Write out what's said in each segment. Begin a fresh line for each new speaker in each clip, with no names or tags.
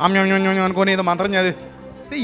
అమ్యం అనుకొని ఏదో మంత్రం చదివి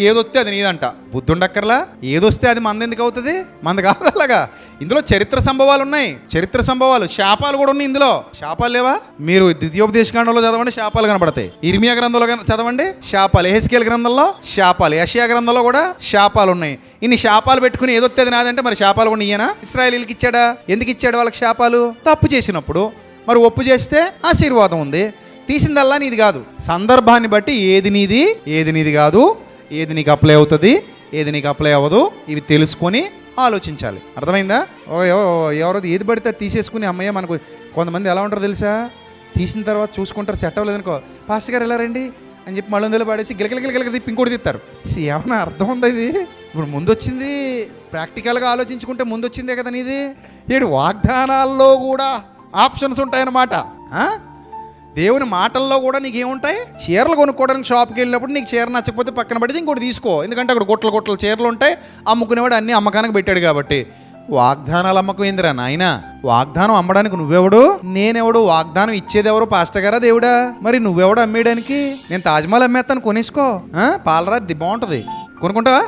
ఏదొస్తే అది నీదంట. బుద్ధి ఉండక్కర్లా ఏదొస్తే అది మంది ఎందుకు అవుతుంది మంది కాదు అలాగా. ఇందులో చరిత్ర సంభవాలు ఉన్నాయి చరిత్ర సంభవాలు శాపాలు కూడా ఉన్నాయి ఇందులో. శాపాలు లేవా? మీరు ద్వితీయోపదేశకాండంలో చదవండి శాపాలు కనబడతాయి. ఇర్మియా గ్రంథంలో చదవండి శాపాలు. ఎహెస్కేల్ గ్రంథంలో శాపాలు. యషియా గ్రంథంలో కూడా శాపాలు ఉన్నాయి. ఇన్ని శాపాలు పెట్టుకుని ఏదొస్తే అది నాదంటే మరి శాపాలు కూడా ఇయ్యనా ఇస్రాయలీలకి ఇచ్చాడా? ఎందుకు ఇచ్చాడు వాళ్ళకి శాపాలు? తప్పు చేసినప్పుడు. మరి ఒప్పు చేస్తే ఆశీర్వాదం ఉంది. తీసిందల్లా నీది కాదు. సందర్భాన్ని బట్టి ఏది నీది ఏది నీది కాదు. ఏది నీకు అప్లై అవుతుంది ఏది నీకు అప్లై అవ్వదు ఇవి తెలుసుకొని ఆలోచించాలి. అర్థమైందా? ఓ ఎవరో ఏది పడితే అది తీసేసుకుని అమ్మయ్య మనకు కొంతమంది ఎలా ఉంటారో తెలుసా? తీసిన తర్వాత చూసుకుంటారు సెట్ అవ్వలేదనుకో పాస్ గారు ఎలా రండి? అని చెప్పి మళ్ళీ అందులో పడేసి గిలకిల తిప్పి ఇంకోటి తిత్తారు. ఇది ఏమన్నా అర్థం ఉందా ఇది? ఇప్పుడు ముందు వచ్చింది ప్రాక్టికల్గా ఆలోచించుకుంటే ముందు వచ్చిందే కదా నీది. ఏడు వాగ్దానాల్లో కూడా ఆప్షన్స్ ఉంటాయన్నమాట. ఆ? దేవుని మాటల్లో కూడా నీకు ఏముంటాయి చీరలు కొనుక్కోవడానికి షాప్కి వెళ్ళినప్పుడు నీకు చీర నచ్చకపోతే పక్కన పడితే ఇంకోటి తీసుకో. ఎందుకంటే అక్కడ గుట్టలు గుట్టలు చీరలు ఉంటాయి అమ్ముకునేవాడు అన్ని అమ్మకానికి పెట్టాడు కాబట్టి. వాగ్దానాలు అమ్మకం ఏందిరా నాయన? వాగ్దానం అమ్మడానికి నువ్వెవడు? నేనెవడు? వాగ్దానం ఇచ్చేదెవరు? పాస్టర్ గారా దేవుడా? మరి నువ్వెవడు అమ్మేయడానికి? నేను తాజ్మహల్ అమ్మేస్తాను కొనేసుకో. పాలరా బాగుంటుంది. కొనుక్కుంటావా?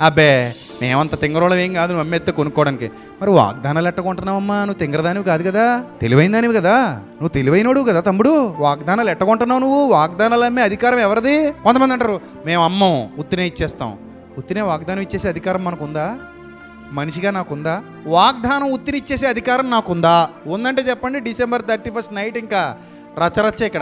అబ్బే! మేమంత తింగరోళం ఏం కాదు నువ్వు అమ్మేస్తే కొనుక్కోవడానికి. మరి వాగ్దానాలు ఎట్టకుంటున్నావమ్మా నువ్వు తింగరదానివి కాదు కదా? తెలివైందానివి కదా? నువ్వు తెలివైనడు కదా తమ్ముడు? వాగ్దానాలు ఎట్టకుంటున్నావు నువ్వు? వాగ్దానాలు అమ్మే అధికారం ఎవరిది? కొంతమంది అంటారు మేము అమ్మం ఉత్తినే ఇచ్చేస్తాం. ఉత్తినే వాగ్దానం ఇచ్చేసే అధికారం మనకుందా? మనిషిగా నాకుందా? వాగ్దానం ఉత్తినిచ్చేసే అధికారం నాకుందా? ఉందంటే చెప్పండి డిసెంబర్ థర్టీ ఫస్ట్ నైట్ ఇంకా రచ్చరచ్చ ఇక్కడ.